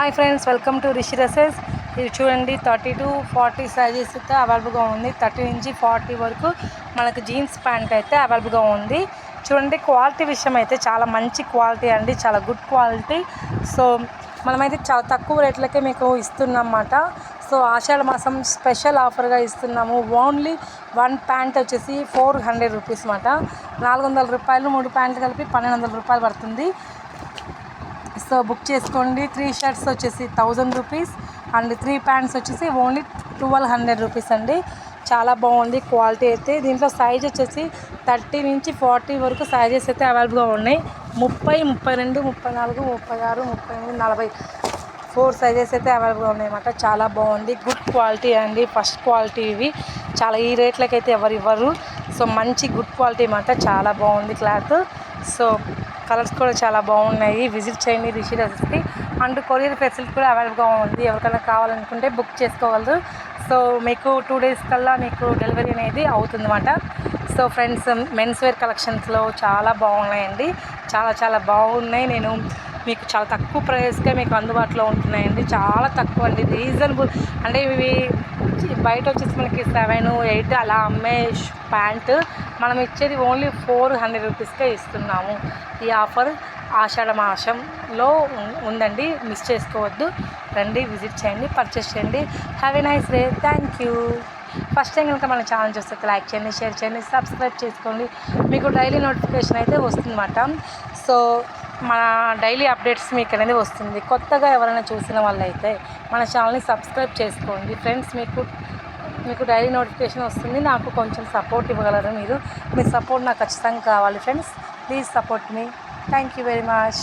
Hi friends welcome to Rishi రసెస్. ఇది చూడండి thirty to forty sizes అయితే అవైలబుల్గా ఉంది. థర్టీ నుంచి ఫార్టీ వరకు మనకు జీన్స్ ప్యాంట్ అయితే అవైలబుల్గా ఉంది. చూడండి క్వాలిటీ విషయం అయితే చాలా మంచి క్వాలిటీ అండి చాలా గుడ్ క్వాలిటీ. సో మనమైతే చాలా తక్కువ రేట్లకే మీకు ఇస్తున్నమాట సో ఆషాఢ మాసం స్పెషల్ ఆఫర్గా ఇస్తున్నాము. ఓన్లీ వన్ ప్యాంట్ వచ్చేసి ఫోర్ హండ్రెడ్ రూపీస్ అన్నమాట. నాలుగు వందల రూపాయలు మూడు ప్యాంట్లు కలిపి పన్నెండు వందల రూపాయలు పడుతుంది. సో బుక్ చేసుకోండి. త్రీ షర్ట్స్ వచ్చేసి thousand rupees and three pants వచ్చేసి ఓన్లీ ట్వెల్వ్ హండ్రెడ్ రూపీస్ అండి. చాలా బాగుంది క్వాలిటీ అయితే. దీంట్లో సైజ్ వచ్చేసి థర్టీ నుంచి ఫార్టీ వరకు సైజెస్ అయితే అవైలబుల్గా ఉన్నాయి. ముప్పై ముప్పై రెండు ముప్పై నాలుగు ముప్పై ఆరు ముప్పై ఎనిమిది నలభై ఫోర్ సైజెస్ అయితే అవైలబుల్గా ఉన్నాయన్నమాట చాలా బాగుంది. గుడ్ క్వాలిటీ అండి. ఫస్ట్ క్వాలిటీ ఇవి. చాలా ఈ రేట్లకి అయితే ఎవరు ఇవ్వరు. సో మంచి గుడ్ క్వాలిటీ అన్నమాట చాలా బాగుంది క్లాత్. సో కలర్స్ కూడా చాలా బాగున్నాయి. విజిట్ చేయండి Rishi recipe and courier facility కూడా అవైలబుల్గా ఉంది. ఎవరికైనా కావాలనుకుంటే బుక్ చేసుకోగలరు. సో మీకు టూ డేస్ కల్లా మీకు డెలివరీ అనేది అవుతుందన్నమాట. సో ఫ్రెండ్స్ మెన్స్ వేర్ కలెక్షన్స్లో చాలా బాగున్నాయండి. చాలా చాలా బాగున్నాయి. నేను మీకు చాలా తక్కువ ప్రైస్కే మీకు అందుబాటులో ఉంటున్నాయండి. చాలా తక్కువ అండి. రీజనబుల్ అంటే ఇవి బయట వచ్చేసి మనకి సెవెన్ ఎయిట్ అలా అమ్మే ప్యాంటు. మనం ఇచ్చేది ఓన్లీ ఫోర్ హండ్రెడ్ రూపీస్కే ఇస్తున్నాము. ఈ ఆఫర్ ఆషాఢ మాసంలో ఉం- ఉందండి. మిస్ చేసుకోవద్దు. రండి విజిట్ చేయండి పర్చేస్ చేయండి. Have a nice day thank you first time కనుక మన ఛానల్ చూస్తే లైక్ చేయండి షేర్ చేయండి సబ్స్క్రైబ్ చేసుకోండి. మీకు డైలీ నోటిఫికేషన్ అయితే వస్తుందన్నమాట. సో మన డైలీ అప్డేట్స్ మీకు అనేది వస్తుంది. కొత్తగా ఎవరైనా చూసిన వాళ్ళైతే మన ఛానల్ని సబ్స్క్రైబ్ చేసుకోండి. ఫ్రెండ్స్ మీకు మీకు డైలీ నోటిఫికేషన్ వస్తుంది. నాకు కొంచెం సపోర్ట్ ఇవ్వగలరు మీరు? మీ సపోర్ట్ నాకు ఖచ్చితంగా కావాలి. ఫ్రెండ్స్ ప్లీజ్ సపోర్ట్ మీ థ్యాంక్ యూ వెరీ మచ్